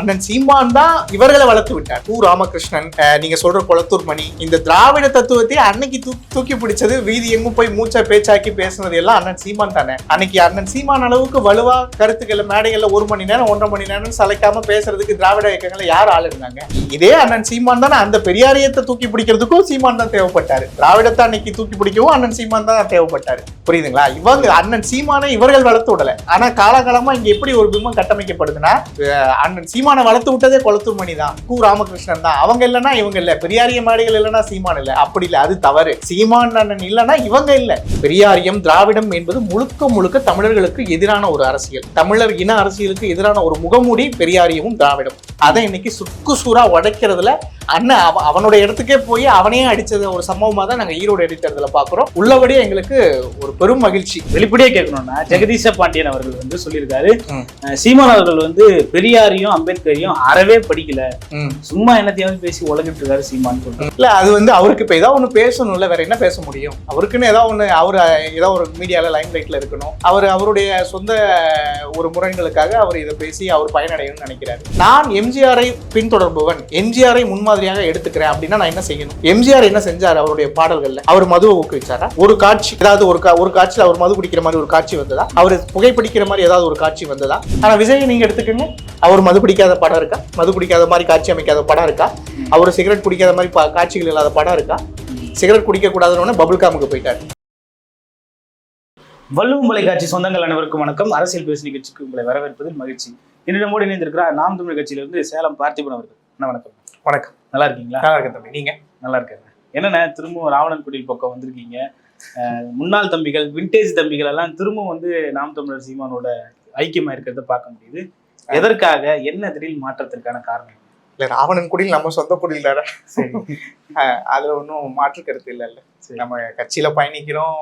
அண்ணன் சீமான் தான் இவர்களை வளர்த்து விட்டார். கு ராமகிருஷ்ணன் நீங்க சொல்ற குளத்தூர் மணி இந்த திராவிட தத்துவத்தை அன்னைக்கு தூக்கி பிடிச்சது வீதி எங்கும் போய் மூச்சா பேச்சாக்கி பேசுனது எல்லாம் அண்ணன் சீமான் தானே. அன்னைக்கு அண்ணன் சீமான் அளவுக்கு வலுவா கருத்துக்கள் மேடைகள்ல ஒரு மணி நேரம் ஒன்றரை மணி நேரம் சலைக்காம பேசுறதுக்கு திராவிட இயக்கங்களை யார் ஆள் இருந்தாங்க இதே அண்ணன் சீமான் தானே அந்த பெரியாரியத்தை தூக்கி பிடிக்கிறதுக்கும் சீமான் தான் தேவைப்பட்டாரு. திராவிடத்தை அன்னைக்கு தூக்கி பிடிக்கவும் அண்ணன் சீமான் தான் தேவைப்பட்டாரு. புரியுதுங்களா? இவங்க அண்ணன் சீமானை இவர்கள் வளர்த்து விடல. ஆனா காலகாலமா இங்க எப்படி ஒரு பிம்பம் கட்டமைக்கப்படுதுன்னா அண்ணன் சீமான் வளர்த்து விட்டதே கொளத்தூர் மணி தான். கு. ராமகிருஷ்ணன் தான். அவங்க இல்லைன்னா இவங்க இல்ல. பெரியாரிய மாடிகள் இல்லைன்னா சீமான் இல்ல. அப்படி இல்ல. அது தவறு. சீமான் அண்ணன் இல்லைன்னா இவங்க இல்ல. பெரியாரியம் திராவிடம் என்பது முழுக்க முழுக்க தமிழர்களுக்கு எதிரான ஒரு அரசியல். தமிழர் இன அரசியலுக்கு எதிரான ஒரு முகமூடி பெரியாரியமும் திராவிடம் அதை இன்னைக்கு சுக்கு சூறா உடைக்கிறதுல அண்ணன் அவ அவனோட இடத்துக்கே போய் அவனே அடிச்சது ஒரு சம்பவமா தான் நாங்க ஈரோடு எடிட்டர்ல பாக்குறோம். உள்ளபடியே எங்களுக்கு ஒரு பெரும் மகிழ்ச்சி. வெளிப்படையா கேட்கணும்னா ஜெகதீச பாண்டியன் அவர்கள் வந்து சொல்லியிருக்காரு. சீமான் அவர்கள் வந்து பெரியாரையும் அம்பேத்கரையும் அறவே படிக்கல. சும்மா என்னத்தையாவது பேசி உலகிட்டு இருக்காரு சீமான் சொல்றாரு இல்ல அது வந்து அவருக்கு இப்ப ஏதாவது ஒண்ணு பேசணும்ல வேற என்ன பேச முடியும்? அவருக்குன்னு ஏதாவது ஒண்ணு அவர் ஏதோ ஒரு மீடியால லைம் லைட்ல இருக்கணும். அவர் அவருடைய சொந்த ஒரு முரண்களுக்காக அவர் இதை பேசி அவர் பயனடையணும்னு நினைக்கிறாரு. நான் எம்ஜிஆரை பின்தொடர்பவன் எம்ஜிஆரை முன்மாதிரியாக எடுத்துக்கிறேன் அப்படின்னா நான் என்ன செய்யணும்? எம்ஜிஆர் என்ன செஞ்சார் அவருடைய பாடல்கள்ல? அவர் மதுவை ஊக்குவிச்சாரா? ஒரு காட்சி ஏதாவது ஒரு ஒரு காட்சியில் அவர் மது குடிக்கிற மாதிரி ஒரு காட்சி வந்ததா? அவர் புகைப்பிடிக்கிற மாதிரி ஏதாவது ஒரு காட்சி வந்ததா? ஆனா விஜய் நீங்க எடுத்துக்கோங்க. அவர் மது பிடிக்காத படம் இருக்கா? மது பிடிக்காத மாதிரி காட்சி அமைக்காத படம் இருக்கா? அவர் சிகரெட் குடிக்காத மாதிரி காட்சிகள் இல்லாத படம் இருக்கா? சிகரெட் குடிக்க கூடாதுன்னு பபுள் காமுக்கு போயிட்டார். வள்ளுவம் தொலைக்காட்சி சொந்தங்கள் அனைவருக்கும் வணக்கம். அரசியல் பேசு நிகழ்ச்சிக்கு உங்களை வரவேற்பதில் மகிழ்ச்சி. என்னிடமோடு இணைந்திருக்கிறார் நாம் தமிழ் கட்சியிலிருந்து சேலம் பார்த்திபன் அவர்கள். அண்ணா வணக்கம். வணக்கம். நல்லா இருக்கீங்களா? நல்லா இருக்கேன் தம்பி. நீங்க? நல்லா இருக்காரு என்னண்ணே திரும்பவும் ராவணன் குடில் பக்கம் வந்திருக்கீங்க. முன்னாள் தம்பிகள் விண்டேஜ் தம்பிகள் எல்லாம் திரும்பவும் வந்து நாம் தமிழர் சீமானோட ஐக்கியமா இருக்கிறத பார்க்க முடியுது. எதற்காக என்ன திடீர் மாற்றத்திற்கான காரணம்? இல்ல ராவணன் குடியில் நம்ம சொந்த குடியில் தானே அஹ் அதுல ஒன்றும் மாற்று கருத்து இல்லை இல்ல. நம்ம கட்சியில பயணிக்கிறோம்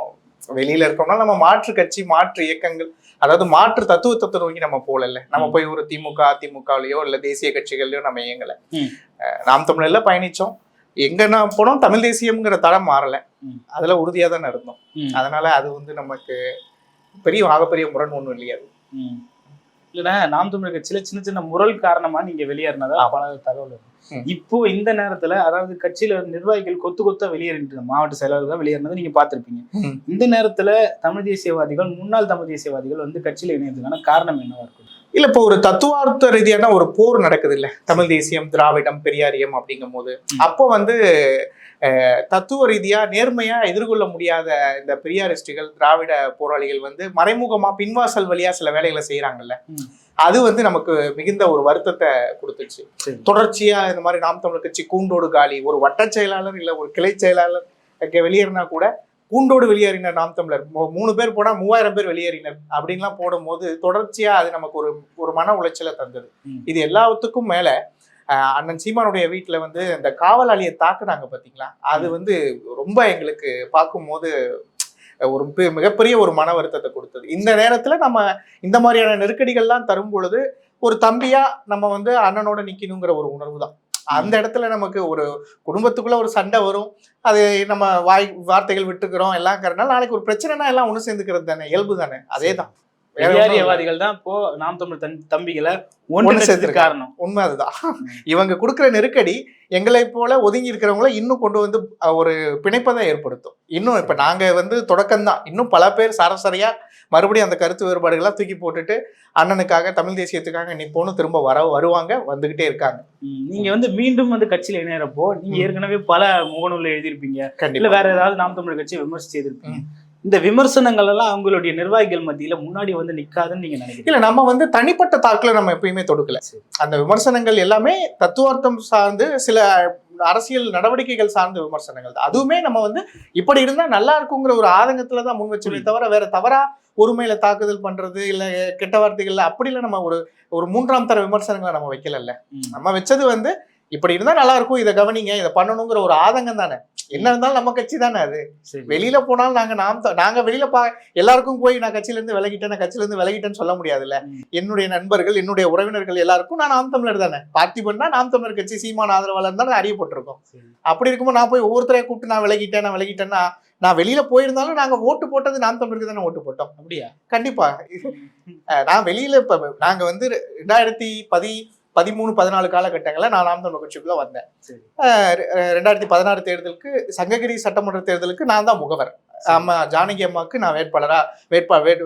வெளியில இருக்கோம்னா நம்ம மாற்று கட்சி மாற்று இயக்கங்கள் அதாவது மாற்று தத்துவத்தை நோக்கி நம்ம போகல நம்ம. போய் ஒரு திமுக அதிமுகலயோ இல்ல தேசிய கட்சிகள்லயோ நம்ம இயங்கல. நாம் தமிழர்ல பயணிச்சோம். எங்க நான் போனோம் தமிழ் தேசியம்ங்கிற தடம் மாறல. அதுல உறுதியா தானே இருந்தோம். அதனால அது வந்து நமக்கு பெரிய ஆகப்பெரிய முரண் ஒண்ணும் இல்லையா இல்லைண்ணா நாம் தமிழர் கட்சியில சின்ன சின்ன முரல் காரணமா நீங்க வெளியேறினதா. பல தகவல். இப்போ இந்த நேரத்துல அதாவது கட்சியில நிர்வாகிகள் கொத்து கொத்தா வெளியேறிட்டு மாவட்ட செயலாளர்கள் வெளியேறினதை நீங்க பார்த்திருப்பீங்க ம். இந்த நேரத்துல தமிழ் தேசியவாதிகள் முன்னாள் தமிழ் தேசியவாதிகள் வந்து கட்சியில இணையதுக்கான காரணம் என்னவா இருக்கும் இல்ல இப்போ ஒரு தத்துவார்த்த ரீதியான ஒரு போர் நடக்குது இல்ல தமிழ் தேசியம் திராவிடம் பெரியாரியம் அப்படிங்கும் போது. அப்போ வந்து அஹ், தத்துவ ரீதியா நேர்மையா எதிர்கொள்ள முடியாத இந்த பெரியாரிஸ்டுகள் திராவிட போராளிகள் வந்து மறைமுகமா பின்வாசல் வழியா சில வேலைகளை செய்யறாங்கல்ல ம். அது வந்து நமக்கு மிகுந்த ஒரு வருத்தத்தை கொடுத்துச்சு. தொடர்ச்சியா இந்த மாதிரி நாம் தமிழர் கட்சி கூண்டோடு காலி ஒரு வட்டச் செயலாளர் இல்ல ஒரு கிளை செயலாளர் வெளியேறினா கூட கூண்டோடு வெளியேறினர் நாம் தமிழர். மூணு பேர் போனா மூவாயிரம் பேர் வெளியேறினர். அப்படின்லாம் போடும்போது தொடர்ச்சியா அது நமக்கு ஒரு ஒரு மன உளைச்சலை தந்தது. இது எல்லாத்துக்கும் மேல அண்ணன் சீமானுடைய வீட்டுல வந்து இந்த காவலாளியை தாக்குனாங்க பாத்தீங்களா? அது வந்து ரொம்ப எங்களுக்கு பார்க்கும்போது ஒரு மிகப்பெரிய ஒரு மன வருத்தத்தை கொடுத்தது. இந்த நேரத்துல நம்ம இந்த மாதிரியான நெருக்கடிகள்லாம் தரும் பொழுது ஒரு தம்பியா நம்ம வந்து அண்ணனோட நிக்கணுங்கிற ஒரு உணர்வு தான் அந்த இடத்துல நமக்கு ஒரு குடும்பத்துக்குள்ள ஒரு சண்டை வரும் அது நம்ம வாய் வார்த்தைகள் விட்டுக்கிறோம் எல்லாம் கறனால நாளைக்கு ஒரு பிரச்சனைனா எல்லாம் ஒண்ணு சேர்ந்துக்கிறது தானே இயல்பு தானே அதே தான். பெரியாரியவாதிகள் தான் இப்போ நாம் தமிழ் தன் தம்பிகளை ஒன்று சேர்த்திருக்காங்க. காரணம். உண்மை அதுதான் இவங்க கொடுக்குற நெருக்கடி எங்களை போல ஒதுங்கி இருக்கிறவங்கள இன்னும் கொண்டு வந்து ஒரு பிணைப்பை தான் ஏற்படுத்தும். இன்னும் இப்ப நாங்க வந்து தொடக்கம்தான். இன்னும் பல பேர் சரசரியா மறுபடியும் அந்த கருத்து வேறுபாடுகள்லாம் தூக்கி போட்டுட்டு அண்ணனுக்காக தமிழ் தேசியத்துக்காக நிப்போன்னு திரும்ப வர வருவாங்க வந்துகிட்டே இருக்காங்க. நீங்க வந்து மீண்டும் வந்து கட்சியில இணையறப்போ நீங்க. ஏற்கனவே பல முகநூல்ல எழுதியிருப்பீங்க. இல்ல கண்டிப்பா வேற ஏதாவது நாம் தமிழர் கட்சியை விமர்சிச்சு எழுதியிருப்பீங்க. இந்த விமர்சனங்கள் எல்லாம் அவங்களுடைய நிர்வாகிகள் மத்தியில முன்னாடி வந்து நிக்காதுன்னு நீங்க நினைக்கிறீங்க? இல்ல நம்ம வந்து தனிப்பட்ட தாக்குல நம்ம எப்பயுமே தொடுக்கல. அந்த விமர்சனங்கள் எல்லாமே தத்துவார்த்தம் சார்ந்து சில அரசியல் நடவடிக்கைகள் சார்ந்த விமர்சனங்கள் அதுவுமே நம்ம வந்து இப்படி இருந்தா நல்லா இருக்குங்கிற ஒரு ஆதங்கத்துல தான் முன் வச்சோமே தவிர வேற தவறா ஒருமையில தாக்குதல் பண்றது இல்ல கெட்ட வார்த்தைகள்ல அப்படிலாம் நம்ம ஒரு ஒரு மூன்றாம் தர விமர்சனங்களை நம்ம வைக்கல. நம்ம வச்சது வந்து இப்படி இருந்தா நல்லா இருக்கும் இதை கவனிங்க இதை பண்ணணுங்கிற ஒரு ஆதங்கம் தானே. என்ன இருந்தாலும் நம்ம கட்சி தானே அது. வெளியில போனாலும் நாங்க நாம் நாங்க வெளியில பா எல்லாருக்கும் போய் நான் கட்சியில இருந்து விலகிட்டேன் நான் கட்சியில இருந்து விலகிட்டேன்னு சொல்ல முடியாதுல்ல. என்னுடைய நண்பர்கள் என்னுடைய உறவினர்கள் எல்லாருக்கும் நான் நாம் தமிழர் தானே. பார்த்திபன்னா நாம் தமிழர் கட்சி சீமான் ஆதரவாளர் தானே அறியப்பட்டிருக்கோம். அப்படி இருக்கும்போது நான் போய் ஒவ்வொருத்தரையும் கூப்பிட்டு நான் விலகிட்டேன் நான் விலகிட்டேன்னா நான் வெளியில போயிருந்தாலும் நாங்க ஓட்டு போட்டது நாம் தமிழருக்கு தானே ஓட்டு போட்டோம். அப்படியா? கண்டிப்பா. நான் வெளியில இப்ப நாங்க வந்து ரெண்டாயிரத்தி பதி பதிமூணு பதினாலு காலகட்டங்களில் நான் நாம் தமிழர் கட்சிக்குள்ள வந்தேன் ரெண்டாயிரத்தி பதினாறு தேர்தலுக்கு சங்ககிரி சட்டமன்ற தேர்தலுக்கு நான் தான் முகவர். அம்மா ஜானகி அம்மாவுக்கு நான் வேட்பாளரா வேட்பா வேட்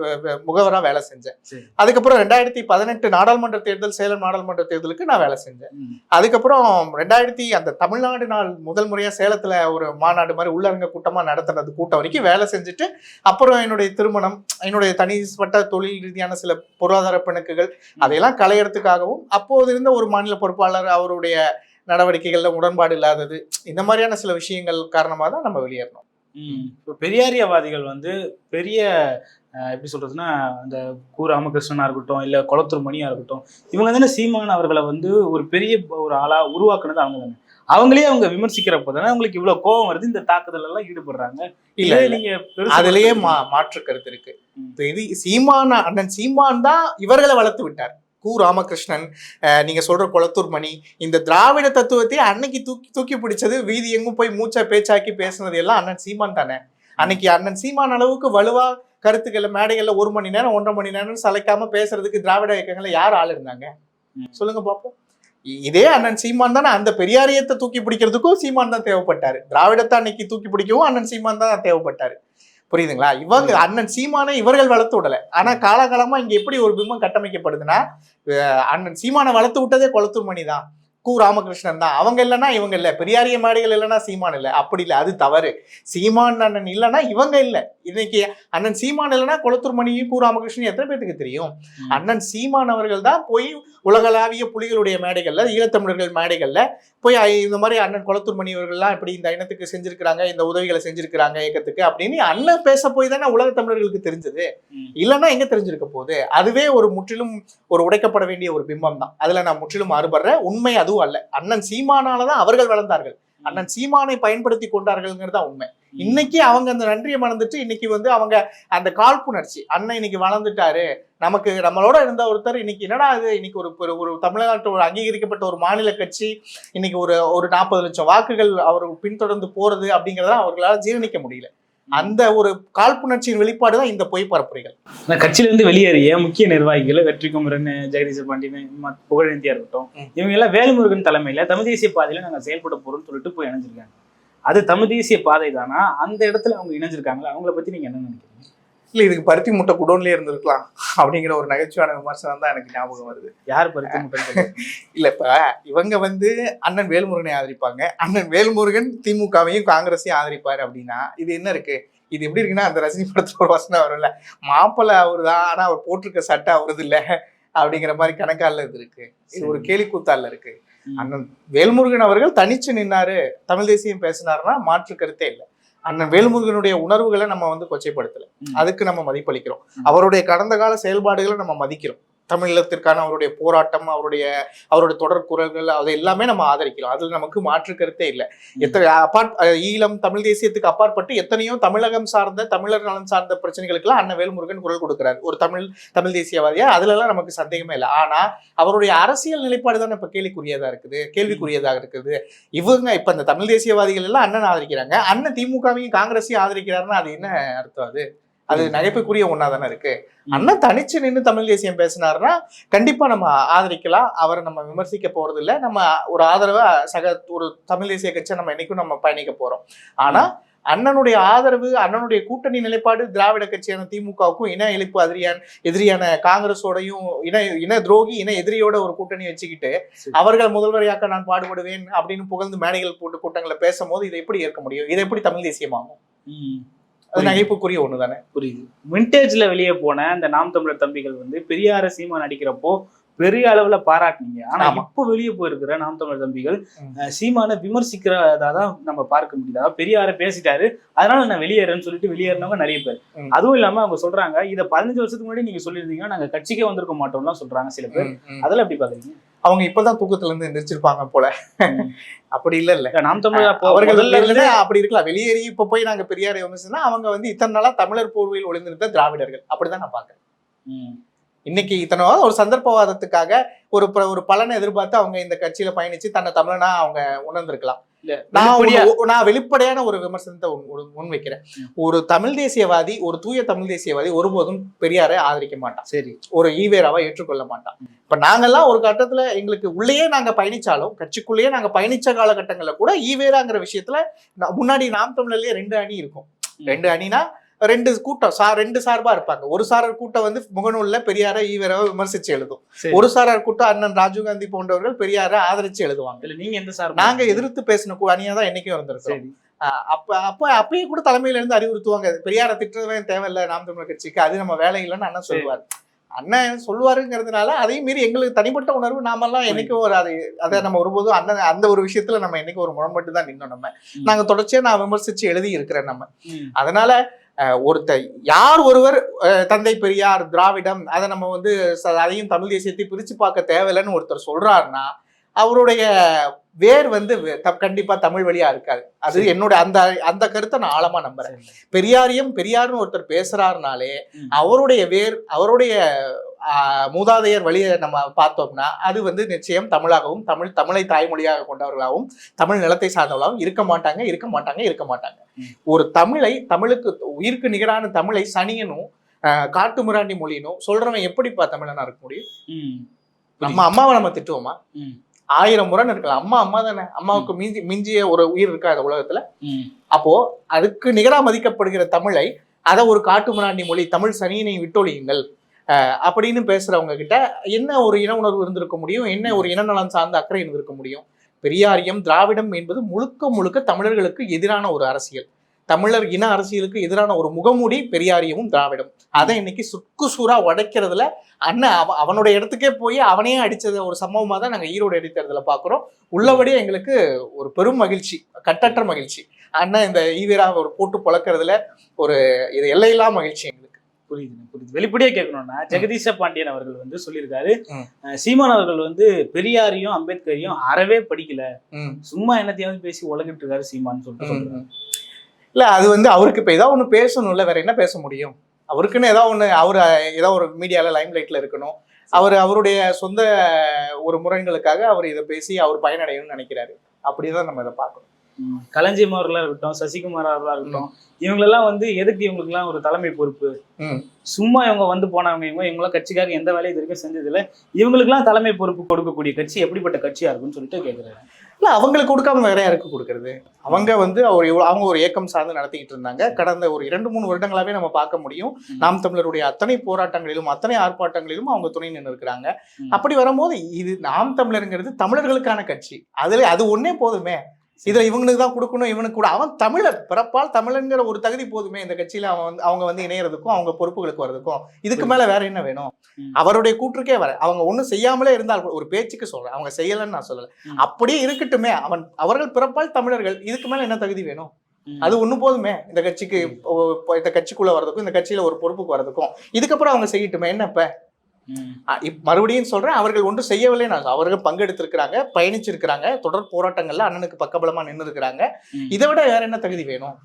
முகவரா வேலை செஞ்சேன். அதுக்கப்புறம் ரெண்டாயிரத்தி பதினெட்டு நாடாளுமன்ற தேர்தல் சேலம் நாடாளுமன்ற தேர்தலுக்கு நான் வேலை செஞ்சேன். அதுக்கப்புறம் ரெண்டாயிரத்தி அந்த தமிழ்நாடு நாள் முதல் முறையா சேலத்துல ஒரு மாநாடு மாதிரி உள்ளரங்க கூட்டமா நடத்துனது கூட்டம் வரைக்கும் வேலை செஞ்சுட்டு அப்புறம் என்னுடைய திருமணம் என்னுடைய தனிப்பட்ட தொழில் ரீதியான சில பொருளாதார பிணக்குகள் அதையெல்லாம் களையறதுக்காகவும் அப்போது இருந்த ஒரு மாநில பொறுப்பாளர் அவருடைய நடவடிக்கைகள்ல உடன்பாடு இல்லாதது இந்த மாதிரியான சில விஷயங்கள் காரணமா தான் நம்ம வெளியேறணும். இப்போ பெரியாரியவாதிகள் வந்து பெரிய அஹ், எப்படி சொல்றதுன்னா அந்த கு ராமகிருஷ்ணனா இருக்கட்டும் இல்ல கொளத்தூர் மணியா இருக்கட்டும் இவங்க தானே சீமான் அவர்களை வந்து ஒரு பெரிய ஒரு ஆளா உருவாக்குனது அவங்க தானே. அவங்களே அவங்க விமர்சிக்கிறப்ப தானே அவங்களுக்கு இவ்வளவு கோபம் வருது இந்த தாக்குதல் எல்லாம் ஈடுபடுறாங்க. இல்ல. நீங்க அதுலயே மா மாற்று கருத்து இருக்கு. இது சீமான் அண்ணன் சீமான் தான் இவர்களை வளர்த்து விட்டார். கு ராமகிருஷ்ணன் அஹ், நீங்க சொல்ற கொளத்தூர் மணி இந்த திராவிட தத்துவத்தை அன்னைக்கு தூக்கி தூக்கி பிடிச்சது வீதி எங்கும் போய் மூச்சா பேச்சாக்கி பேசுனது எல்லாம் அண்ணன் சீமான் தானே. அன்னைக்கு அண்ணன் சீமான் அளவுக்கு வலுவா கருத்துக்களை மேடைகள்ல ஒரு மணி நேரம் ஒன்றரை மணி நேரம் சளைக்காம பேசுறதுக்கு திராவிட இயக்கங்கள்ல யார் ஆள் இருந்தாங்க. சொல்லுங்க பாப்போம். இதே அண்ணன் சீமான் தானே அந்த பெரியாரியத்தை தூக்கி பிடிக்கிறதுக்கும் சீமான் தான் தேவைப்பட்டாரு. திராவிடத்தை அன்னைக்கு தூக்கி பிடிக்கவும் அண்ணன் சீமான் தான் தேவைப்பட்டாரு. புரியுதுங்களா? இவங்க அண்ணன் சீமானை இவர்கள் வளர்த்து விடல. ஆனா காலகாலமா இங்க எப்படி ஒரு பிம்பம் கட்டமைக்கப்படுதுன்னா அண்ணன் சீமானை வளர்த்து விட்டதே கொளத்தூர் மணி தான். கு. ராமகிருஷ்ணன் தான். அவங்க இல்லைன்னா இவங்க இல்ல. பெரியாரிய மாடிகள் இல்லைன்னா சீமான் இல்ல. அப்படி இல்ல. அது தவறு. சீமான் அண்ணன் இல்லைன்னா இவங்க இல்ல. இன்னைக்கு அண்ணன் சீமான் இல்லைன்னா கொளத்தூர் மணியும் கு. ராமகிருஷ்ணன் எத்தனை பேத்துக்கு தெரியும். அண்ணன் சீமான் அவர்கள் தான் போய் உலகளாவிய புலிகளுடைய மேடைகள்ல ஈழத்தமிழர்கள் மேடைகள்ல போய் இந்த மாதிரி அண்ணன் கொளத்தூர் மணி அவர்கள்லாம் இப்படி இந்த இனத்துக்கு செஞ்சிருக்கிறாங்க இந்த உதவிகளை செஞ்சிருக்கிறாங்க இயக்கத்துக்கு அப்படின்னு அண்ணன் பேச போய் தானே உலக தமிழர்களுக்கு தெரிஞ்சது. இல்லைன்னா எங்க தெரிஞ்சிருக்க போகுது? அதுவே ஒரு முற்றிலும் ஒரு உடைக்கப்பட வேண்டிய ஒரு பிம்பம் தான். அதுல நான் முற்றிலும் மாறுபடுறேன். உண்மை அதுவும் அல்ல. அண்ணன் சீமானாலதான் அவர்கள் வளர்ந்தார்கள். அண்ணன் சீமானை பயன்படுத்தி கொண்டார்கள்ங்கிறது தான் உண்மை. இன்னைக்கு அவங்க அந்த நன்றியை மறந்துட்டு இன்னைக்கு வந்து அவங்க அந்த காழ்ப்புணர்ச்சி அண்ணன் இன்னைக்கு வளர்ந்துட்டாரு. நமக்கு நம்மளோட இருந்த ஒருத்தர் இன்னைக்கு என்னடா இது? இன்னைக்கு ஒரு ஒரு- ஒரு தமிழ்நாட்டு ஒரு அங்கீகரிக்கப்பட்ட ஒரு மாநில கட்சி இன்னைக்கு ஒரு ஒரு நாற்பது லட்சம் வாக்குகள் அவர் பின்தொடர்ந்து போறது அப்படிங்கறத அவர்களால ஜீரணிக்க முடியல. அந்த ஒரு காழ்ப்புணர்ச்சியின் வெளிப்பாடு தான் இந்த பொய் பரப்புரைகள். இந்த கட்சியில இருந்து வெளியேறிய முக்கிய நிர்வாகிகள் வெற்றி குமரன் ஜெகதீச பாண்டியன் புகழேந்தியா இருக்கட்டும். இவங்க எல்லாம் வேலுமுருகன் தலைமையில தமிழ் தேசிய பாதையில நாங்க செயல்பட போறோம்னு சொல்லிட்டு போய் இணைஞ்சிருக்காங்க. அது தமிழ் தேசிய பாதை தானா? அந்த இடத்துல அவங்க இணைஞ்சிருக்காங்களா? அவங்கள பத்தி நீங்க என்ன நினைக்கிறீங்க? இல்ல இதுக்கு பருத்தி முட்டை குடோன்லயே இருந்திருக்கலாம் அப்படிங்கிற ஒரு நகைச்சுவான விமர்சனம் தான் எனக்கு ஞாபகம் வருது. யார் பருத்தி சொல்லுங்க. இல்ல இப்ப இவங்க வந்து அண்ணன் வேல்முருகனை ஆதரிப்பாங்க. அண்ணன் வேல்முருகன் திமுகவையும் காங்கிரஸையும் ஆதரிப்பாரு அப்படின்னா இது என்ன இருக்கு? இது எப்படி இருக்குன்னா அந்த ரஜினி படத்துல ஒரு வசனம் வரும்ல மாப்பிள்ளை அவரு தான் ஆனா அவர் போட்டிருக்க சட்டை அவரது இல்ல அப்படிங்கிற மாதிரி கணக்கால இது இருக்கு. இது ஒரு கேலி கூத்தால இருக்கு. அண்ணன் வேல்முருகன் அவர்கள் தனிச்சு நின்னாரு. தமிழ் தேசியம் பேசினாருன்னா மாற்று கருத்தே இல்லை. அண்ணன் வேல்முருகனுடைய உணர்வுகளை நம்ம வந்து கொச்சைப்படுத்தல. அதுக்கு நம்ம மதிப்பளிக்கிறோம். அவருடைய கடந்த கால செயல்பாடுகளை நம்ம மதிக்கிறோம். தமிழகத்திற்கான அவருடைய போராட்டம் அவருடைய அவருடைய தொடர் குரல்கள் அதை எல்லாமே நம்ம ஆதரிக்கிறோம். அதுல நமக்கு மாற்று கருத்தே இல்லை. எத்தனை அப்பாற் ஈழம் தமிழ் தேசியத்துக்கு அப்பாற்பட்டு எத்தனையோ தமிழகம் சார்ந்த தமிழர் நலன் சார்ந்த பிரச்சனைகளுக்கெல்லாம் அண்ணன் வேல்முருகன் குரல் கொடுக்கிறார். ஒரு தமிழ் தமிழ் தேசியவாதியா? அதுல எல்லாம் நமக்கு சந்தேகமே இல்லை. ஆனா அவருடைய அரசியல் நிலைப்பாடு தானே இப்ப கேள்விக்குரியதா இருக்குது கேள்விக்குரியதாக இருக்குது. இவங்க இப்ப இந்த தமிழ் தேசியவாதிகள் எல்லாம் அண்ணன் ஆதரிக்கிறாங்க. அண்ணன் திமுகவையும் காங்கிரஸையும் ஆதரிக்கிறாருன்னா அது என்ன அர்த்தம் அது? அது நகைப்புக்குரிய ஒண்ணா தானே இருக்கு அண்ணன் தனிச்சு நின்று தமிழ் தேசியம் பேசினாருன்னா கண்டிப்பா நம்ம ஆதரிக்கலாம். அவரை நம்ம விமர்சிக்க போறது இல்ல நம்ம ஒரு ஆதரவை சக ஒரு தமிழ் தேசிய கட்சியை நம்ம என்னைக்கும் நம்ம பயணிக்க போறோம். ஆனா அண்ணனுடைய ஆதரவு அண்ணனுடைய கூட்டணி நிலைப்பாடு திராவிட கட்சியான திமுகவுக்கும் இன இழிப்பு எதிரியான எதிரியான காங்கிரஸோடையும் இன இன துரோகி இன எதிரியோட ஒரு கூட்டணி வச்சுக்கிட்டு. அவர்கள் முதல்வரையாக்க நான் பாடுபடுவேன் அப்படின்னு புகழ்ந்து மேடைகள் போட்டு கூட்டங்களை பேசும்போது இதை எப்படி ஏற்க முடியும்? இதை எப்படி தமிழ் தேசியமாகும். அது நகைப்புக்குரிய ஒண்ணுதானே? புரியுது. விண்டேஜ்ல வெளியே போன இந்த நாம் தமிழர் தம்பிகள் வந்து பெரியார சீமான் அடிக்கிறப்போ பெரிய அளவுல பாராட்டுனீங்க. ஆனா. இப்போ வெளியே போயிருக்கிற நாம் தமிழர் தம்பிகள் சீமானை விமர்சிக்கிறதா தான் நம்ம பார்க்க முடியுது. அதாவது பெரியார பேசிட்டாரு அதனால நான் வெளியேறேன்னு சொல்லிட்டு வெளியேறினவங்க நிறைய பேர். அதுவும் இல்லாம அவங்க சொல்றாங்க இதை பதினஞ்சு வருஷத்துக்கு முன்னாடி நீங்க சொல்லியிருந்தீங்கன்னா நாங்க கட்சிக்கே வந்திருக்க மாட்டோம்லாம் சொல்றாங்க சில பேர். அதெல்லாம் எப்படி பாக்குறீங்க அவங்க இப்பதான் தூக்கத்துல இருந்து எந்திரிச்சிருப்பாங்க போல. அப்படி இல்ல இல்ல நாம் தமிழர் அவர்கள் அப்படி இருக்கலாம். வெளியேறி இப்ப போய் நாங்க பெரியாரை விமர்சனா அவங்க வந்து இத்தனை நாளா தமிழர் போர்வையில் ஒளிந்திருந்த திராவிடர்கள். அப்படிதான் நான் பாக்குறேன். இன்னைக்கு இத்தனை ஒரு சந்தர்ப்பவாதத்துக்காக ஒரு ஒரு பலனை எதிர்பார்த்து அவங்க இந்த கட்சியில பயணிச்சு தன்னை தமிழனா அவங்க உணர்ந்திருக்கலாம். நான் வெளிப்படையான ஒரு விமர்சனத்தை முன்- முன்வைக்கிறேன் ஒரு தமிழ் தேசியவாதி ஒரு தூய தமிழ் தேசியவாதி ஒருபோதும் பெரியாரை ஆதரிக்க மாட்டான். சரி. ஒரு ஈவேராவை ஏற்றுக்கொள்ள மாட்டான். இப்ப நாங்கெல்லாம் ஒரு கட்டத்துல எங்களுக்கு உள்ளேயே நாங்க பயணிச்சாலும் கட்சிக்குள்ளேயே நாங்க பயணிச்ச காலகட்டங்கள்ல கூட ஈவேராங்கிற விஷயத்துல முன்னாடி நாம் தமிழர்லயே ரெண்டு அணி இருக்கும். ரெண்டு அணினா ரெண்டு கூட்டம் சா ரெண்டு சார்பா இருப்பாங்க. ஒரு சாரர் கூட்டம் வந்து முகநூல்ல பெரியார ஈவேராவை விமர்சிச்சு எழுதும். சரி. ஒரு சாரர் கூட்டம் அண்ணன் ராஜீவ்காந்தி போன்றவர்கள் பெரியார ஆதரிச்சு எழுதுவாங்க. இல்ல நீங்க எந்த சார் நாங்க எதிர்த்து பேசின கு- அணியா தான் என்னைக்கும் இருந்திருக்கோம் சரி. அப்ப அப்ப அப்பயே கூட தலைமையில இருந்து அறிவுறுத்துவாங்க. பெரியார திட்டுறவன் தேவையில்ல நாம் தமிழர் கட்சிக்கு. அது நம்ம வேலை இல்லைன்னு அண்ணன் சொல்லுவார். அண்ணன் சொல்லுவாருங்கிறதுனால அதையும் மீறி எங்களுக்கு தனிப்பட்ட உணர்வு நாமெல்லாம் என்னைக்கும் ஒரு அது அதை நம்ம ஒருபோதும் அண்ணன் அந்த ஒரு விஷயத்துல நம்ம என்னைக்கும் ஒரு முரண்பட்டு தான் நின்னோம் நம்ம. நாங்க தொடர்ச்சியா நான் விமர்சிச்சு எழுதி இருக்கிறேன் நம்ம. அதனால ஒருத்த யார் ஒருவர் தந்தை பெரியார் திராவிடம் அதை நம்ம வந்து அதையும் தமிழ் தேசியத்தை பிரிச்சு பார்க்க தேவையில்லைன்னு ஒருத்தர் சொல்றாருன்னா அவருடைய வேர் வந்து வே- த- கண்டிப்பா தமிழ் வழியா இருக்காது அது. என்னோட அந்த அந்த கருத்தை நான் ஆழமா நம்புறேன் சரி. பெரியாரையும் பெரியார்னு ஒருத்தர் பேசுறாருனாலே ம். அவருடைய வேர் அவருடைய மூதாதையர் வழியை நம்ம பார்த்தோம்னா அது வந்து நிச்சயம் தமிழாகவும் தமிழ் தமிழை தாய்மொழியாக கொண்டவர்களாகவும் தமிழ் நிலத்தை சார்ந்தவர்களாகவும் இருக்க மாட்டாங்க இருக்க மாட்டாங்க இருக்க மாட்டாங்க. ஒரு தமிழை தமிழுக்கு உயிருக்கு நிகரான தமிழை சனியனும் ஆஹ், காட்டு மிராண்டி மொழியனும் சொல்றவன் எப்படிப்பா தமிழனா இருக்க முடியும். நம்ம அம்மாவை நம்ம திட்டுவோமா. ஆயிரம் முரண் இருக்கலாம் அம்மா அம்மா தானே அம்மாவுக்கு மிஞ்சி மிஞ்சிய ஒரு உயிர் இருக்கா இந்த உலகத்துல. அப்போ அதுக்கு நிகரா மதிக்கப்படுகிற தமிழை அதை ஒரு காட்டு மிராண்டி மொழி தமிழ் சனியினை விட்டொழியுங்கள் அப்படின்னு பேசுறவங்க கிட்ட என்ன ஒரு இன உணர்வு இருந்திருக்க முடியும்? என்ன ஒரு இனநலன் சார்ந்த அக்கறை இருந்திருக்க முடியும்? பெரியாரியம் திராவிடம் என்பது முழுக்க முழுக்க தமிழர்களுக்கு எதிரான ஒரு அரசியல். தமிழர் இன அரசியலுக்கு எதிரான ஒரு முகமூடி பெரியாரியமும் திராவிடம். அதை இன்னைக்கு சுக்கு சூறா உடைக்கிறதுல அண்ணன் அவ அவனோட இடத்துக்கே போய் அவனே அடிச்சத ஒரு சம்பவமா தான் நாங்கள் ஈரோடு இடைத்தேர்தல பாக்குறோம். உள்ளபடியே எங்களுக்கு ஒரு பெரும் மகிழ்ச்சி கட்டற்ற மகிழ்ச்சி. அண்ணன் இந்த ஈவீரா ஒரு போட்டு பழக்கிறதுல ஒரு இது எல்லையில்லா மகிழ்ச்சி எங்களுக்கு. புரியுது புரியுது. வெளிப்படையா கேட்கணும்னா ஜெகதீச பாண்டியன் அவர்கள் வந்து சொல்லியிருக்காரு. சீமான் அவர்கள் வந்து பெரியாரையும் அம்பேத்கரையும் அறவே படிக்கல. சும்மா என்னத்தையாவது பேசி உலகிட்டு இருக்காரு சீமான்னு சொல்லிட்டு சொல்றாரு. இல்ல அது வந்து அவருக்கு இப்ப ஏதாவது ஒண்ணு பேசணும்ல வேற என்ன பேச முடியும்? அவருக்குன்னு ஏதாவது ஒண்ணு அவர் ஏதாவது ஒரு மீடியால லைம் லைட்ல இருக்கணும். அவர் அவருடைய சொந்த ஒரு முரண்களுக்காக அவர் இதை பேசி அவர் பயனடையணும்னு நினைக்கிறாரு. அப்படிதான் நம்ம இதை பார்க்கணும். களஞ்சியம் அவர்களா இருக்கட்டும் சசிகுமார் அவர்களா இருக்கட்டும் இவங்களெல்லாம் வந்து எதுக்கு இவங்களுக்குலாம் ஒரு தலைமை பொறுப்பு. சும்மா இவங்க வந்து போனவங்க இவங்க இவங்களாம் கட்சிக்காக எந்த வேலையும் இது வரைக்கும் செஞ்சதில்ல. இவங்களுக்குலாம் தலைமை பொறுப்பு கொடுக்கக்கூடிய கட்சி எப்படிப்பட்ட கட்சியா இருக்கும்னு சொல்லிட்டு கேட்கிறாரு இல்ல அவங்களுக்கு கொடுக்காம வேற யாருக்கு கொடுக்கறது? அவங்க வந்து அவர் அவங்க ஒரு இயக்கம் சார்ந்து நடத்திக்கிட்டு இருந்தாங்க. கடந்த ஒரு இரண்டு மூணு வருடங்களாவே நம்ம பார்க்க முடியும். நாம் தமிழருடைய அத்தனை போராட்டங்களிலும் அத்தனை ஆர்ப்பாட்டங்களிலும் அவங்க துணை நின்று இருக்கிறாங்க. அப்படி வரும்போது இது நாம் தமிழருங்கிறது தமிழர்களுக்கான கட்சி. அதுல அது ஒண்ணே போதுமே. இதுல இவங்களுக்கு தான் கொடுக்கணும் இவனுக்கு கூட அவன் தமிழர் பிறப்பால் தமிழன்கிற ஒரு தகுதி போதுமே இந்த கட்சியில அவன் வந்து அவங்க வந்து இணையறதுக்கும் அவங்க பொறுப்புகளுக்கு வர்றதுக்கும். இதுக்கு மேல வேற என்ன வேணும். அவருடைய கூற்றுக்கே வர அவங்க ஒண்ணும் செய்யாமலே இருந்தால் ஒரு பேச்சுக்கு சொல்றேன் அவங்க செய்யலன்னு நான் சொல்லல. அப்படியே இருக்கட்டுமே அவன் அவர்கள் பிறப்பால் தமிழர்கள் இதுக்கு மேல என்ன தகுதி வேணும். அது ஒண்ணு போதுமே இந்த கட்சிக்கு இந்த கட்சிக்குள்ள வர்றதுக்கும் இந்த கட்சியில ஒரு பொறுப்புக்கு வர்றதுக்கும். இதுக்கப்புறம் அவங்க செய்யட்டுமே என்ன இப்ப? மறுபடியும் சொல்றேன் அவர்கள் ஒன்றும் செய்யவில்லை. நான் அவர்கள் பங்கெடுத்திருக்கிறாங்க பயணிச்சிருக்கிறாங்க தொடர் போராட்டங்கள்ல அண்ணனுக்கு பக்கபலமா நின்று இருக்கிறாங்க. இதை விட வேற என்ன தகுதி வேணும்?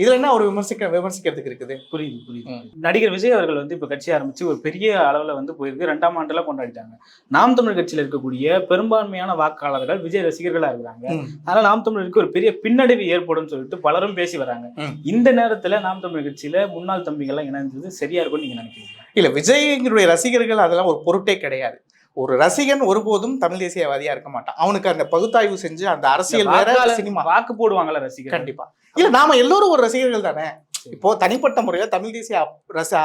இதுல என்ன ஒரு விமர்சிக்க விமர்சிக்கிறதுக்கு இருக்குது? புரியுது புரியுது. நடிகர் விஜய் அவர்கள் வந்து இப்ப கட்சி ஆரம்பிச்சு ஒரு பெரிய அளவுல வந்து போயிருக்கு. ரெண்டாம் ஆண்டுலாம் கொண்டாடிட்டாங்க. நாம் தமிழ் கட்சியில இருக்கக்கூடிய பெரும்பான்மையான வாக்காளர்கள் விஜய் ரசிகர்களா இருக்கிறாங்க. அதனால நாம் தமிழருக்கு ஒரு பெரிய பின்னடைவு ஏற்படும் சொல்லிட்டு பலரும் பேசி வராங்க. இந்த நேரத்துல நாம் தமிழ் கட்சியில முன்னாள் தம்பிகள்லாம் இணைந்தது சரியா இருக்கும்னு நீங்க நினைக்கிறீங்க இல்ல விஜய்ங்களுடைய ரசிகர்கள் அதெல்லாம் ஒரு பொருட்டே கிடையாது. ஒரு ரசிகன் ஒருபோதும் தமிழ் தேசியவாதியா இருக்க மாட்டான். அவனுக்கு அந்த பகுத்தாய்வு செஞ்சு அந்த அரசியல் வேற சினிமா. வாக்கு போடுவாங்கல்ல ரசிகர் கண்டிப்பா. இல்ல நாம எல்லோரும் ஒரு ரசிகர்கள் தானே? இப்போ தனிப்பட்ட முறையில தமிழ் தேசிய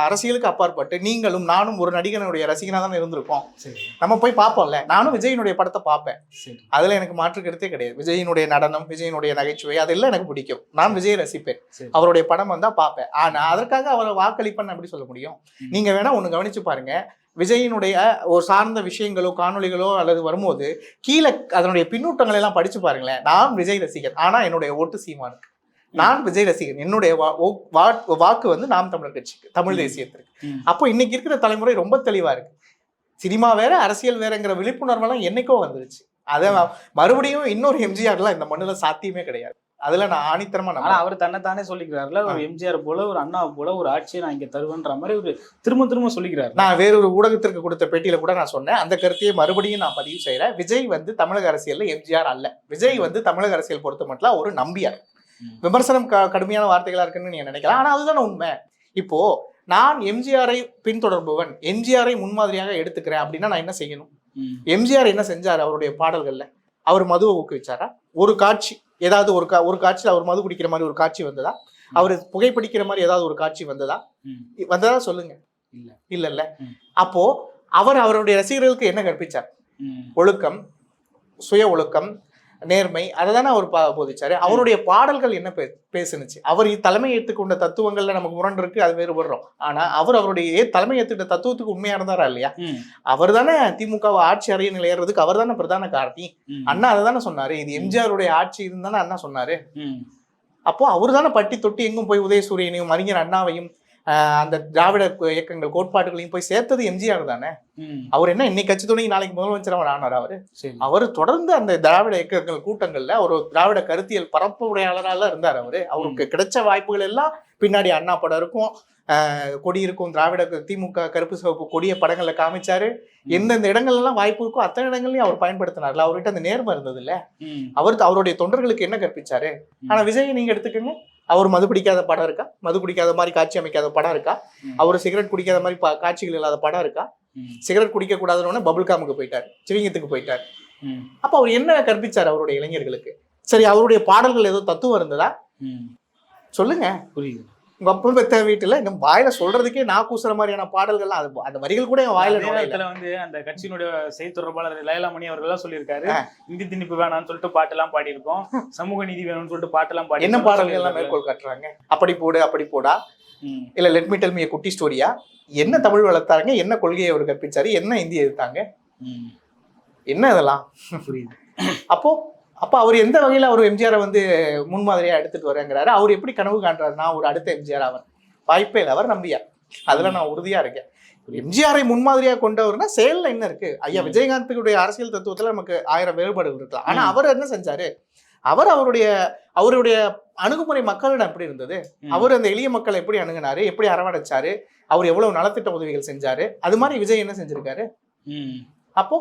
அரசியலுக்கு அப்பாற்பட்டு நீங்களும் நானும் ஒரு நடிகனுடைய ரசிகனா தான் இருந்திருக்கோம். நம்ம போய் பார்ப்போம்ல. நானும் விஜயினுடைய படத்தை பார்ப்பேன். அதுல எனக்கு மாற்று கருத்தே கிடையாது. விஜயினுடைய நடனம் விஜயினுடைய நகைச்சுவை அதெல்லாம் எனக்கு பிடிக்கும். நான் விஜய் ரசிப்பேன். அவருடைய படம் வந்தா பார்ப்பேன். ஆனா அதற்காக அவரை வாக்களிப்பேன்னு எப்படி சொல்ல முடியும். நீங்க வேணா ஒண்ணு கவனிச்சு பாருங்க. விஜயினுடைய ஒரு சார்ந்த விஷயங்களோ காணொளிகளோ அல்லது வரும்போது கீழே அதனுடைய பின்னூட்டங்களை எல்லாம் படிச்சு பாருங்களேன். நான் விஜய் ரசிகன். ஆனா என்னுடைய ஓட்டு சீமானுக்கு. நான் விஜய் ரசிகன். என்னுடைய வாக்கு வந்து நாம் தமிழர் கட்சிக்கு தமிழ். தேசியத்திற்கு. அப்போ இன்னைக்கு இருக்கிற தலைமுறை ரொம்ப தெளிவா இருக்கு. சினிமா வேற அரசியல் வேறங்கிற விழிப்புணர்வெல்லாம் என்னைக்கோ வந்துருச்சு. அதை மறுபடியும் இன்னொரு எம்ஜிஆர்லாம் இந்த மண்ணுல சாத்தியமே கிடையாது. அதுல நான் ஆணித்தரமா ஆனா நம்புறேன். அவர் தன்னைத்தானே சொல்லிக்கிறாருல. ஒரு எம்ஜிஆர் போல ஒரு அண்ணா போல ஒரு ஆட்சியை நான் இங்க தருவேன்ற மாதிரி ஒரு திரும்ப திரும்ப சொல்லிக்கிறாரு. நான் வேறொரு ஊடகத்திற்கு கொடுத்த பேட்டியில கூட நான் சொன்னேன். அந்த கருத்தையே மறுபடியும் நான் பதிவு செய்யறேன் விஜய் வந்து தமிழக அரசியல்ல எம்ஜிஆர் அல்ல. விஜய் வந்து தமிழக அரசியல் பொறுத்த மட்டும் ஒரு நம்பியார். விமர்சனம் க- கடுமையான வார்த்தைகளா இருக்குன்னு நீங்க நினைக்கலாம். ஆனா அதுதானே உண்மை. இப்போ நான் எம்ஜிஆரை பின்தொடர்பவன் எம்ஜிஆரை முன்மாதிரியாக எடுத்துக்கிறேன் அப்படின்னா நான் என்ன செய்யணும். எம்ஜிஆர் என்ன செஞ்சார் அவருடைய பாடல்கள்ல? அவர் மதுவை ஊக்குவிச்சாரா? ஒரு காட்சி ஏதாவது ஒரு கா ஒரு காட்சியில் அவர் மது குடிக்கிற மாதிரி ஒரு காட்சி வந்ததா? அவர் புகைப்பிடிக்கிற மாதிரி ஏதாவது ஒரு காட்சி வந்ததா. வந்ததா சொல்லுங்க. இல்ல. இல்லல்ல. ம். அப்போ அவர் அவருடைய ரசிகர்களுக்கு என்ன கற்பிச்சார். ஒழுக்கம் சுய ஒழுக்கம் நேர்மை அதை தானே அவர் போதிச்சாரு. அவருடைய பாடல்கள் என்ன பே பேசுனுச்சு? அவர் தலைமை ஏற்றுக்கொண்ட தத்துவங்கள்ல நமக்கு முரண்டு இருக்கு அது வேறுபடுறோம். ஆனா அவர் அவருடைய தலைமை ஏற்றுக்கிட்ட தத்துவத்துக்கு உண்மையா இருந்தாரா இல்லையா. அவர் தானே திமுகவை ஆட்சி அறைய நிலையறதுக்கு அவர் தானே பிரதான காரணி. அண்ணா அதை தானே சொன்னாரு. இது எம்ஜிஆருடைய ஆட்சி இதுன்னு அண்ணா சொன்னாரு. அப்போ அவர் தானே பட்டி தொட்டி எங்கும் போய் உதயசூரியனையும் அறிஞர் அண்ணாவையும் அந்த திராவிட இயக்கங்கள் கோட்பாடுகளையும் போய் சேர்த்தது எம்ஜிஆர் தானே. அவர் என்ன இன்னைக்கு கட்சி துணை நாளைக்கு முதலமைச்சர் ஆனார் அவரு? அவர் தொடர்ந்து அந்த திராவிட இயக்கங்கள் கூட்டங்கள்ல ஒரு திராவிட கருத்தியல் பரப்பு உடையாளராக இருந்தார் அவரு. அவருக்கு கிடைச்ச வாய்ப்புகள் எல்லாம் பின்னாடி அண்ணா படம் இருக்கும் ஆஹ், கொடி இருக்கும் திராவிட திமுக கருப்பு சிவப்பு கொடிய படங்கள்ல காமிச்சாரு. எந்தெந்த இடங்கள்ல எல்லாம் வாய்ப்பு இருக்கோ அத்தனை இடங்கள்லயும் அவர் பயன்படுத்தினார்ல. அவர்கிட்ட அந்த நேர்மை இருந்தது இல்ல. அவர் அவருடைய தொண்டர்களுக்கு என்ன கற்பிச்சாரு? ஆனா விஜய் நீங்க எடுத்துக்கோங்க. அவர் மது பிடிக்காத படம் இருக்கா? மது குடிக்காத மாதிரி காட்சி அமைக்காத படம் இருக்கா. அவர் சிகரெட் குடிக்காத மாதிரி காட்சிகள் இல்லாத படம் இருக்கா. சிகரெட் குடிக்க கூடாதுன்னு பபுள் காமுக்கு போயிட்டார். சிவிங்கத்துக்கு போயிட்டார். அப்ப அவர் என்ன கற்பிச்சார் அவருடைய இளைஞர்களுக்கு? சரி அவருடைய பாடல்கள் ஏதோ தத்துவம் இருந்ததா. சொல்லுங்க. புரியுது. உங்க அப்பா பெத்த வீட்டுல இந்த வாயில சொல்றதுக்கே நான் கூசுற மாதிரியான பாடல்கள்லாம் அது அந்த வரிகள் கூட என் வாயில நேரத்துல வந்து அந்த கட்சியினுடைய செய்தி தொடர்பாளர் லயலாமணி அவர்கள் எல்லாம் சொல்லியிருக்காரு. இந்தி திணிப்பு வேணாம்னு சொல்லிட்டு பாட்டெல்லாம் பாடியிருக்கோம். சமூக நீதி வேணும்னு சொல்லிட்டு பாட்டெல்லாம் பாடி என்ன பாடல்கள் எல்லாம் மேற்கோள் காட்டுறாங்க? அப்படி போடு அப்படி போடா. இல்ல லெட் மீ டெல் மீ குட்டி ஸ்டோரியா என்ன தமிழ் வளர்த்தாங்க? என்ன கொள்கையை அவர் கற்பிச்சாரு? என்ன இந்தி எதிர்த்தாங்க? ம். என்ன இதெல்லாம்? புரியுது. அப்போ அப்ப அவர் எந்த வகையில அவர் எம்ஜிஆரை வந்து முன்மாதிரியா எடுத்துட்டு வரேங்கிறாரு? அவர் எப்படி கனவு காண்றாரு? நான் ஒரு அடுத்த எம்ஜிஆர் அவர் வாய்ப்பே இல்லை. அவர் நம்பியார் அதுல நான் உறுதியா இருக்கேன். எம்ஜிஆரை முன்மாதிரியா கொண்டவர்னா செயல்ல என்ன இருக்கு? ஐயா. விஜயகாந்துடைய அரசியல் தத்துவத்துல நமக்கு ஆயிரம் வேறுபாடுகள் இருக்கலாம். ஆனா ம். அவர் என்ன செஞ்சாரு? அவர் அவருடைய அவருடைய அணுகுமுறை மக்களிடம் எப்படி இருந்தது. அவர் அந்த எளிய மக்களை எப்படி அணுகுனாரு? எப்படி அரவணைச்சாரு? அவர் எவ்வளவு நலத்திட்ட உதவிகள் செஞ்சாரு? அது மாதிரி விஜய் என்ன செஞ்சிருக்காரு. அப்போ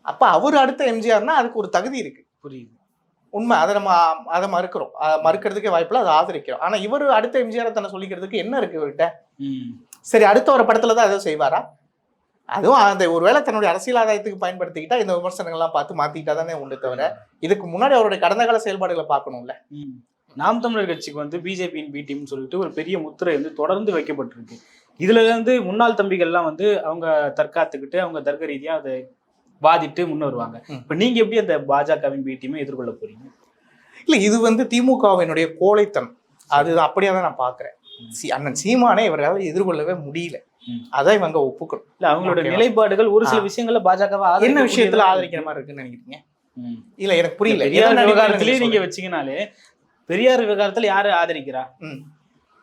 அப்ப அவர் அடுத்த எம்ஜிஆர்னா அதுக்கு ஒரு தகுதி இருக்கு. புரியுது. உண்மை அதை நம்ம அதை மறுக்கிறோம். மறுக்கிறதுக்கே வாய்ப்பில்லை அதை ஆதரிக்கிறோம். ஆனா இவர் அடுத்த எம்ஜிஆரை தன்னை சொல்லிக்கிறதுக்கு என்ன இருக்கு இவர்கிட்ட. சரி அடுத்த ஒரு படத்துல தான் ஏதோ செய்வாரா? அதுவும் அந்த ஒருவேளை தன்னுடைய அரசியல் ஆதாயத்துக்கு பயன்படுத்திக்கிட்டா இந்த விமர்சனங்கள்லாம் பார்த்து மாத்திக்கிட்டா தானே உண்டு தவிர இதுக்கு முன்னாடி அவருடைய கடந்த கால செயல்பாடுகளை பார்க்கணும்ல. நாம் தமிழர் கட்சிக்கு வந்து பிஜேபியின் பி டீம்னு சொல்லிட்டு ஒரு பெரிய முத்திரை வந்து தொடர்ந்து வைக்கப்பட்டிருக்கு. இதுல இருந்து முன்னாள் தம்பிகள்லாம் வந்து அவங்க தற்காத்துக்கிட்டு அவங்க தர்க்க ரீதியா அதை வாதிட்டு முன்ன வருவாங்க. இப்ப நீங்க எப்படி அந்த பாஜகவின் பி டீமை எதிர்கொள்ள போறீங்க? இல்ல இது வந்து திமுகவினுடைய கோழைத்தனம். அது அப்படியே தான் நான் பாக்குறேன் அண்ணன் சீமானே இவர்களால் எதிர்கொள்ளவே முடியல. அதான் இவங்க ஒப்புக்கணும். இல்ல அவங்களோட. நிலைப்பாடுகள் ஒரு சில. விஷயங்கள்ல பாஜகவை என்ன விஷயத்துல ஆதரிக்கிற மாதிரி இருக்குன்னு நினைக்கிறீங்க. இல்ல எனக்கு புரியல. நீங்க வச்சீங்கனாலே பெரியார் விவகாரத்துல யாரு ஆதரிக்கிறா.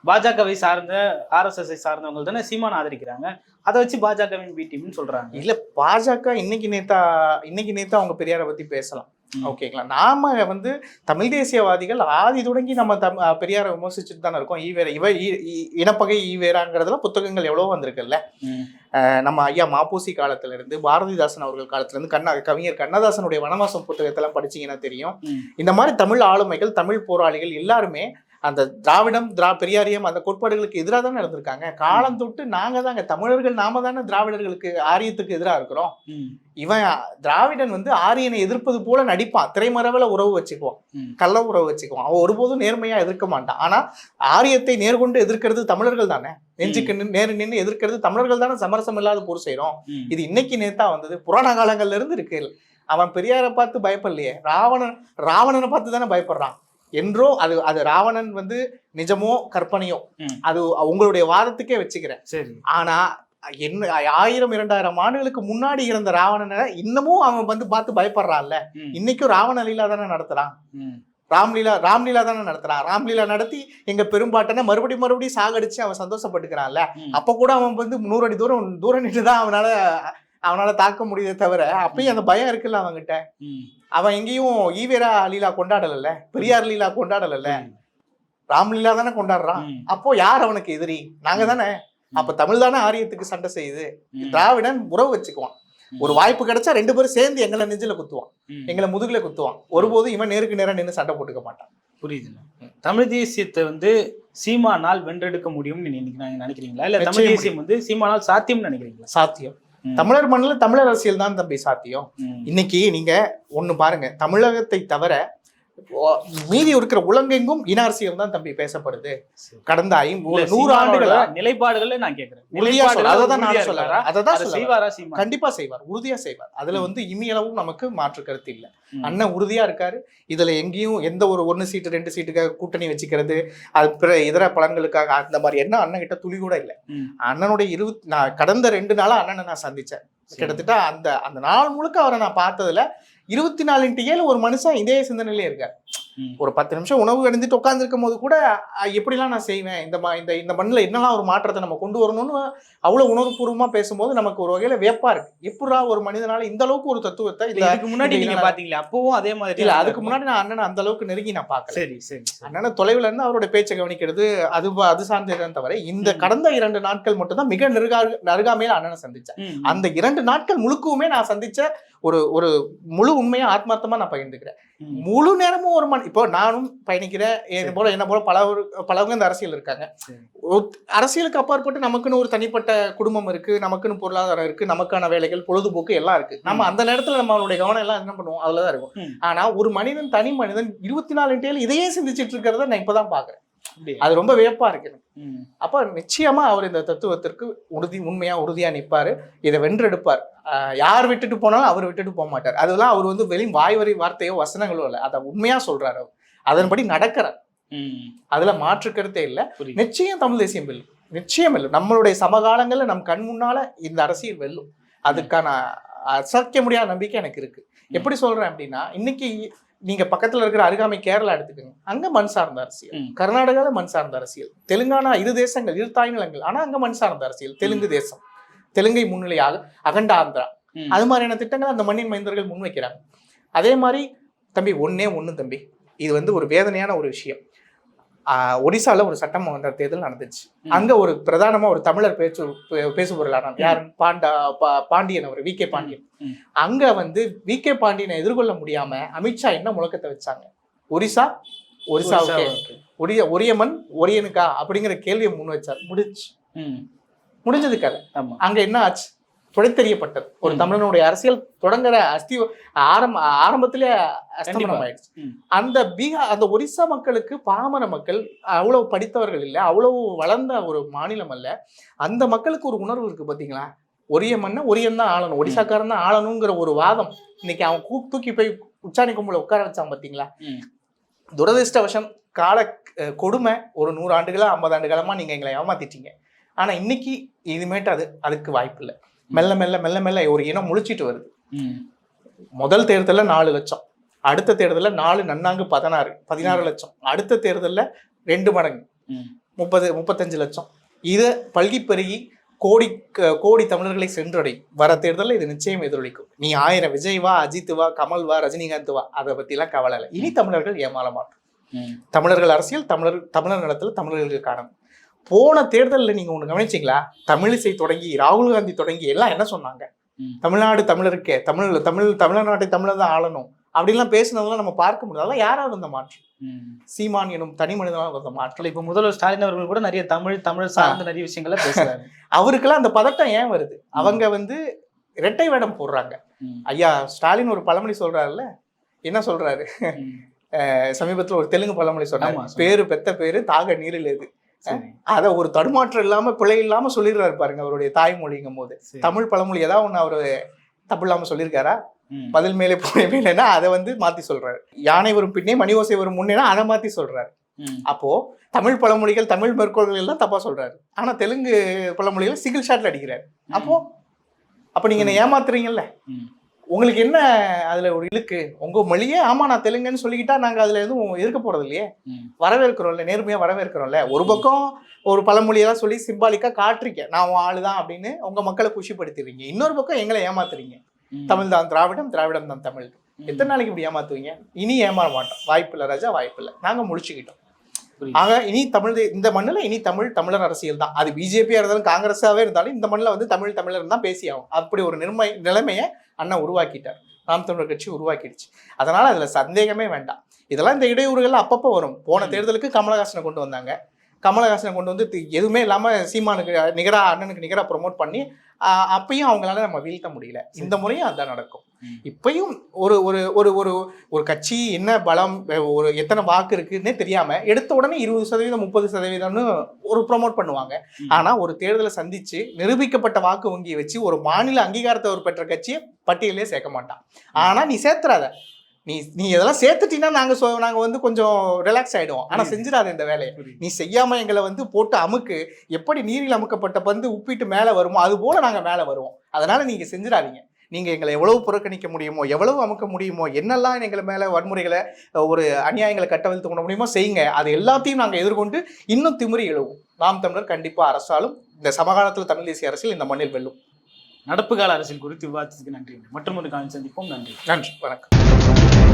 பாஜகவை சார்ந்த ஆர்எஸ்எஸ் சார்ந்தவங்க தானே சீமான் ஆதரிக்கிறாங்க. அதை வச்சு பாஜகவின் பி டீம்னு சொல்றாங்க. இல்ல பாஜக இன்னைக்கு நேத்தா இன்னைக்கு நேத்தா அவங்க பெரியாரை பத்தி பேசலாம். ஓகேங்களா? நாம வந்து தமிழ் தேசியவாதிகள் ஆதி தொடங்கி நம்ம தம் பெரியாரை விமர்சிச்சுட்டு தானே இருக்கோம். ஈவேர இவ இனப்பகை ஈவேராங்கிறதுல புத்தகங்கள் எவ்வளவோ வந்திருக்குல்ல. நம்ம ஐயா மாப்பூசி காலத்துல இருந்து பாரதிதாசன் அவர்கள் காலத்துல இருந்து கண்ணா கவிஞர் கண்ணதாசனுடைய வனவாசம் புத்தகத்தெல்லாம் படிச்சீங்கன்னா தெரியும். இந்த மாதிரி தமிழ் ஆளுமைகள் தமிழ் போராளிகள் எல்லாருமே அந்த திராவிடம் திரா பெரியாரியம் அந்த கோட்பாடுகளுக்கு எதிராக தானே இருந்திருக்காங்க காலம் தொட்டு நாங்க தாங்க தமிழர்கள் நாம தானே திராவிடர்களுக்கு ஆரியத்துக்கு எதிராக இருக்கிறோம். இவன் திராவிடன் வந்து ஆரியனை எதிர்ப்பது போல நடிப்பான். திரைமறைவில் உறவு வச்சுக்குவான். கள்ள உறவு வச்சுக்குவான். அவன் ஒருபோதும் நேர்மையா எதிர்க்க மாட்டான். ஆனா ஆரியத்தை நேர்கொண்டு எதிர்க்கிறது தமிழர்கள் தானே. நெஞ்சுக்கு நேரு நின்று எதிர்க்கிறது தமிழர்கள் தானே. சமரசம் இல்லாத போர் செய்றோம். ம். இது இன்னைக்கு நேத்தா வந்தது. புராண காலங்கள்ல இருந்து இருக்கு. அவன் பெரியாரை பார்த்து பயப்படலையே. ராவணன் ராவணனை பார்த்து தானே பயப்படுறான். என்றோ அது அது ராவணன் வந்து நிஜமோ கற்பனையோ. அது உங்களுடைய வாதத்துக்கே வச்சுக்கிறேன் சரி ஆனா என்ன ஆயிரம் இரண்டாயிரம் ஆண்டுகளுக்கு முன்னாடி இருந்த ராவணனை இன்னமும் அவன் வந்து பார்த்து பயப்படுறான்ல. இன்னைக்கும் ராவண லீலா தானே நடத்துறான். ராம்லீலா ராம்லீலா தானே நடத்துறான் ராம்லீலா நடத்தி எங்க பெரும்பாட்டனை மறுபடியும் மறுபடியும் சாகடிச்சு அவன் சந்தோஷப்பட்டுக்கிறான்ல. அப்ப கூட அவன் வந்து நூறு அடி தூரம் தூரம் நின்று தான் அவனால அவனால தாக்க முடியுதே தவிர அப்பயும் அந்த பயம் இருக்குல்ல அவன்கிட்ட. அவன் எங்கேயும் ஈவேரா லீலா கொண்டாடல பெரியார் லீலா கொண்டாடல ராம்லீலா தானே கொண்டாடுறான். அப்போ யார் அவனுக்கு எதிரி? நாங்க தானே. அப்ப தமிழ் தானே ஆரியத்துக்கு சண்டை செய்யுது. திராவிடன் உறவு வச்சுக்குவான். ஒரு வாய்ப்பு கிடைச்சா ரெண்டு பேரும் சேர்ந்து எங்களை நெஞ்சில குத்துவான். எங்களை முதுகுல குத்துவான். ஒருபோதும் இவன் நேருக்கு நேரா நின்று சண்டை போட்டுக்க மாட்டான். புரியுதுண்ணா தமிழ் தேசியத்தை வந்து சீமானால் வென்றெடுக்க முடியும்னு நீங்க நினைக்கிறீங்களா? இல்ல தமிழ் தேசியம் வந்து சீமானால் சாத்தியம்னு நினைக்கிறீங்களா? சாத்தியம். தமிழர் மண்ணில் தமிழர் அரசியல் தான் தம்பி சாத்தியம். இன்னைக்கு நீங்க ஒண்ணு பாருங்க தமிழகத்தை தவிர மீதி இருக்கிற உலகெங்கும் இன அரசியல் தான் தம்பி பேசப்படுது. கடந்த ஐம்பது நூறு ஆண்டுகளா நிலைப்பாடுகளை நான் உறுதியா அதை தான் நான்? அதை தான் செய்வாரா கண்டிப்பா செய்வார். உறுதியா செய்வார். அதுல வந்து இமியளவும் நமக்கு மாற்று கருத்து இல்ல. அண்ணன் உறுதியா இருக்காரு. இதுல எங்கேயும் எந்த ஒரு ஒன்னு சீட்டு ரெண்டு சீட்டுக்காக கூட்டணி வச்சுக்கிறது அது பிற இதர பலன்களுக்காக அந்த மாதிரி என்ன அண்ணன் கிட்ட துளி கூட இல்ல. அண்ணனுடைய இருபத்தி நான் கடந்த ரெண்டு நாளா அண்ணனை நான் சந்திச்சேன். கிட்டத்தட்ட அந்த அந்த நாள் முழுக்க அவரை நான் பார்த்ததுல இருபத்தி நாலு இன்ட்டு ஏழு ஒரு மனுஷன் இதே சிந்தனையிலே இருக்கார். ஒரு பத்து நிமிஷம் உணவு அடைஞ்சிட்டு உட்காந்துருக்கும் போது கூட எப்படிலாம் நான் செய்வேன் இந்த மா- இந்த இந்த மண்ணில் என்னெல்லாம் ஒரு மாற்றத்தை நம்ம கொண்டு வரணும்னு அவ்வளவு உணர்வுபூர்வமா பேசும்போது நமக்கு ஒரு வகையில வியப்பா இருக்கு எப்படா ஒரு மனிதனால இந்த அளவுக்கு ஒரு தத்துவத்தை இதுக்கு முன்னாடி நீங்க பாத்தீங்களா அப்பவும் அதே மாதிரி இல்ல அதுக்கு. முன்னாடி நான் அண்ணனை அந்த அளவுக்கு நெருங்கி நான் பார்க்கல சரி சரி. அண்ணனை தொலைவுல இருந்து அவரோட பேச்சை கவனிக்கிறது அது அது சார்ந்ததுதான் தவிர இந்த. கடந்த இரண்டு நாட்கள் மட்டும்தான் மிக நெருகா நெருகாமையில அண்ணனை சந்திச்சேன். அந்த இரண்டு நாட்கள் முழுக்கவுமே நான் சந்திச்ச ஒரு ஒரு முழு உண்மையா ஆத்மார்த்தமா நான் பகிர்ந்துக்கிறேன். முழு நேரமும் ஒரு மணி இப்போ நானும் பயணிக்கிறேன் என்ன போல என்ன போல பல பலவங்க இந்த அரசியல் இருக்காங்க. அரசியலுக்கு அப்பாற்பட்டு நமக்குன்னு ஒரு தனிப்பட்ட குடும்பம் இருக்கு நமக்குன்னு பொருளாதாரம் இருக்கு நமக்கான வேலைகள் பொழுதுபோக்கு எல்லாம் இருக்கு. நம்ம அந்த நேரத்துல நம்மளுடைய கவனம் எல்லாம் என்ன பண்ணுவோம்? அதுலதான் இருக்கும். ஆனா ஒரு மனிதன் தனி மனிதன் இருபத்தி நாலு டேல இதையே சிந்திச்சிட்டு இருக்கிறத நான் இப்பதான் பாக்குறேன்? அது ரொம்ப வியப்பா இருக்கு. அப்ப நிச்சயமா அவர் இந்த தத்துவத்திற்கு உறுதி உண்மையா உறுதியா நிப்பாரு. இதை வென்றெடுப்பார். யார் விட்டுட்டு போனாலும் அவர் விட்டுட்டு போக மாட்டார். அதெல்லாம் அவர் வந்து வெளியும் வாய்வரி வார்த்தையோ வசனங்களோ இல்லை. அதை உண்மையா சொல்றாரு அவர். அதன்படி நடக்கிறார். அதுல மாற்று கருத்தே இல்லை. நிச்சயம் தமிழ் தேசியம் வெல்லும். நிச்சயம் வெல்லும். நம்மளுடைய சமகாலங்கள்ல நம் கண் முன்னால இந்த அரசியல் வெல்லும். அதுக்கான அசைக்க முடியாத நம்பிக்கை எனக்கு இருக்கு. எப்படி சொல்றேன் அப்படின்னா இன்னைக்கு நீங்க பக்கத்துல இருக்கிற அருகாமை கேரளா எடுத்துக்கோங்க. அங்க மண் சார்ந்த அரசியல். கர்நாடகால மண் சார்ந்த அரசியல். தெலுங்கானா இரு தேசங்கள் இரு தாய்நிலங்கள் ஆனா அங்க மண் சார்ந்த அரசியல். தெலுங்கு தேசம். தெலுங்கை முன்னிலையாக அகண்ட ஆந்திரா. அது மாதிரியான திட்டங்கள் அந்த மண்ணின் மைந்தர்கள் முன்வைக்கிறாங்க. அதே மாதிரி தம்பி ஒண்ணே ஒண்ணு தம்பி. இது வந்து ஒரு வேதனையான ஒரு விஷயம். ஆஹ் ஒடிசால ஒரு சட்டமன்ற தேர்தல் நடந்துச்சு. அங்க ஒரு பிரதானமா ஒரு தமிழர் பேச்சு பேசுபொருளானார் யார்? பாண்டா பா- பாண்டியன் அவர் வி கே பாண்டியன். அங்க வந்து வி கே பாண்டியனை எதிர்கொள்ள முடியாம அமித்ஷா என்ன முழக்கத்தை வச்சாங்க? ஒரிசா ஒரிசாவுக்கே. ஒரிய ஒரியமன் ஒரியனுக்கா? அப்படிங்கிற கேள்வியை முன் வச்சார். முடிச்சு. முடிஞ்சது கதை. அங்க என்ன ஆச்சு? துடைத்தெறியப்பட்டது ஒரு. தமிழனுடைய அரசியல் தொடங்குற அஸ்தி ஆரம்ப ஆரம்பத்திலே அஸ்தமனம். ஆயிடுச்சு. அந்த பீகார் அந்த ஒரிசா மக்களுக்கு பாமர மக்கள் அவ்வளவு படித்தவர்கள் இல்லை அவ்வளவு வளர்ந்த ஒரு மாநிலம் அல்ல. அந்த மக்களுக்கு ஒரு உணர்வு இருக்கு பாத்தீங்களா? ஒரிய மண்ணை ஒரியன் தான் ஆளணும். ஒடிசாக்காரன் தான் ஆளணுங்கிற ஒரு வாதம். இன்னைக்கு அவன் கூ தூக்கி போய் உச்சாணி கும்பல உட்கார வச்சான் பாத்தீங்களா. துரதிர்ஷ்டவசம் கால கொடுமை ஒரு நூறு ஆண்டுகளா ஐம்பது ஆண்டு காலமா நீங்க எங்களை ஏமாத்திட்டீங்க. ஆனா இன்னைக்கு இனிமேட்டு அது அதுக்கு வாய்ப்பு இல்லை மெல்ல மெல்ல மெல்ல மெல்ல ஒரு இனம் முழிச்சிட்டு வருது. முதல் தேர்தலில் நாலு லட்சம். அடுத்த தேர்தலில் நாலு நன்னாங்கு பதினாறு பதினாறு லட்சம். அடுத்த தேர்தலில் ரெண்டு மடங்கு. முப்பது முப்பத்தஞ்சு லட்சம். இது பல்கி பெருகி கோடி கோடி தமிழர்களை சென்றடையும் வர தேர்தலில் இது நிச்சயம் எதிரொலிக்கும். நீ ஆயிரம் விஜய் வா அஜித் வா கமல் வா ரஜினிகாந்த் வா அதை பத்திலாம் கவலை இல்லை. இனி தமிழர்கள் ஏமாற மாட்டோம். தமிழர்கள் அரசியல் தமிழர் தமிழர் நிலத்தில் தமிழர்களுக்கு காணும் போன தேர்தலில் நீங்க ஒண்ணு கவனிச்சீங்களா? தமிழிசை தொடங்கி ராகுல் காந்தி தொடங்கி எல்லாம் என்ன சொன்னாங்க. தமிழ்நாடு தமிழருக்கே தமிழ் தமிழ் தமிழ்நாட்டை தமிழர் தான் ஆளணும். அப்படிலாம் பேசுனதெல்லாம் நம்ம பார்க்க முடியாது. அதெல்லாம் யாராவது இந்த மாற்றம் ம். சீமான் எனும் தனி மனிதனாக வந்த மாற்றம் இப்ப முதல்வர் ஸ்டாலின் அவர்கள் கூட நிறைய தமிழ் தமிழ் சார்ந்த நிறைய விஷயங்களை பேசுறாரு. அவருக்கெல்லாம் அந்த பதட்டம் ஏன் வருது? அவங்க வந்து இரட்டை வேடம் போடுறாங்க. ஐயா ஸ்டாலின் ஒரு பழமொழி சொல்றாருல்ல? என்ன சொல்றாரு? சமீபத்துல ஒரு தெலுங்கு பழமொழி சொன்னாரு. பேரு பெத்த பேரு தாக நீரில் எது? சரி அத ஒரு தடுமாற்றம் இல்லாம பிழை இல்லாம சொல்லிடுறாரு பாருங்க அவருடைய தாய்மொழிங்கும் போது. தமிழ் பழமொழி ஏதாவது ஒண்ணு அவரு தப்பு இல்லாம சொல்லியிருக்காரா. பதில் மேலே பூனை மேலேனா அதை வந்து மாத்தி சொல்றாரு. யானை வரும் பின்னே மணி ஓசை வரும் முன்னேனா அதை மாத்தி சொல்றாரு. அப்போ தமிழ் பழமொழிகள் தமிழ் மேற்கோள்கள் எல்லாம் தப்பா சொல்றாரு. ஆனா தெலுங்கு பழமொழிகள் சிங்கிள் ஷாட்ல அடிக்கிறாரு. அப்போ அப்ப நீங்க என்ன ஏமாத்துறீங்கல்ல. உங்களுக்கு என்ன அதுல ஒரு இழுக்கு? உங்க மொழியே ஆமா நான் தெலுங்குன்னு சொல்லிக்கிட்டா நாங்க அதுல எதுவும் எதிர்க்க போறது இல்லையே. வரவேற்கிறோம்ல நேர்மையா வரவேற்கிறோம்ல. ஒரு பக்கம் ஒரு பழமொழியெல்லாம் சொல்லி சிம்பாலிக்கா காட்டுறீங்க. நான் உன் ஆளுதான் அப்படின்னு உங்க மக்களை குஷிப்படுத்திடுறீங்க. இன்னொரு பக்கம் எங்களை ஏமாத்துறீங்க. தமிழ் தான் திராவிடம் திராவிடம் தான் தமிழ். எத்தனை நாளைக்கு இப்படி ஏமாத்துவீங்க? இனி ஏமாற மாட்டோம். வாய்ப்பு இல்லை ராஜா வாய்ப்பு இல்லை. நாங்க முடிச்சுக்கிட்டோம். ஆக இனி தமிழ் இந்த மண்ணுல இனி தமிழ் தமிழர் அரசியல் தான். அது பிஜேபியா இருந்தாலும் காங்கிரஸாவே இருந்தாலும் இந்த மண்ணுல வந்து தமிழ் தமிழர் தான் பேசி ஆகும் அப்படி ஒரு நிர்மை நிலைமையை அண்ணன் உருவாக்கிட்டார். நாம் தமிழர் கட்சி உருவாக்கிடுச்சு. அதனால அதுல சந்தேகமே வேண்டாம். இதெல்லாம் இந்த இடையூறுகள் அப்பப்போ வரும். போன தேர்தலுக்கு கமலஹாசனை கொண்டு வந்தாங்க. கமலஹாசனை கொண்டு வந்து எதுவுமே இல்லாம சீமானுக்கு நிகரா அண்ணனுக்கு நிகரா ப்ரொமோட் பண்ணி அப்பயும் அவங்களால நம்ம வீழ்த்த முடியல. இந்த முறையும் அதான் நடக்கும். இப்பயும் ஒரு ஒரு ஒரு ஒரு ஒரு கட்சி என்ன பலம் ஒரு எத்தனை வாக்கு இருக்குன்னே தெரியாம எடுத்த உடனே இருபது சதவீதம் முப்பது சதவீதம்னு ஒரு ப்ரோமோட் பண்ணுவாங்க. ஆனா ஒரு தேர்தலை சந்திச்சு நிரூபிக்கப்பட்ட வாக்கு வங்கியை வச்சு ஒரு மாநில அங்கீகாரத்தை ஒரு பெற்ற கட்சியை பட்டியலே சேர்க்க மாட்டான். ஆனா நீ சேர்த்துறாத. நீ நீ இதெல்லாம் சேர்த்துட்டீங்கன்னா நாங்க சொ- நாங்க வந்து கொஞ்சம் ரிலாக்ஸ் ஆயிடுவோம். ஆனா புரியுது. செஞ்சிடாத இந்த வேலையை. நீ செய்யாம எங்களை வந்து போட்டு அமுக்கு. எப்படி நீரில் அமுக்கப்பட்ட பந்து உப்பிட்டு மேலே வருமோ அது போல நாங்க மேலே வருவோம். அதனால நீங்க செஞ்சிடாதீங்க. நீங்க எங்களை எவ்வளவு புறக்கணிக்க முடியுமோ எவ்வளவு அமுக்க முடியுமோ என்னெல்லாம் எங்களை மேல வன்முறைகளை ஒரு அநியாயங்களை கட்டவிழ்த்து கொள்ள முடியுமோ செய்யுங்க. அது எல்லாத்தையும் நாங்க எதிர்கொண்டு இன்னும் திமிரி எழுவோம். நாம் தமிழர் கண்டிப்பா அரசாலும் இந்த சமகாலத்துல தமிழ் தேசிய அரசியல் இந்த மண்ணில் வெல்லும். நடப்பு கால அரசியல் குறித்து விவாதத்துக்கு நன்றி. மற்றும் ஒரு காலம் சந்திப்போம். நன்றி. நன்றி. வணக்கம்.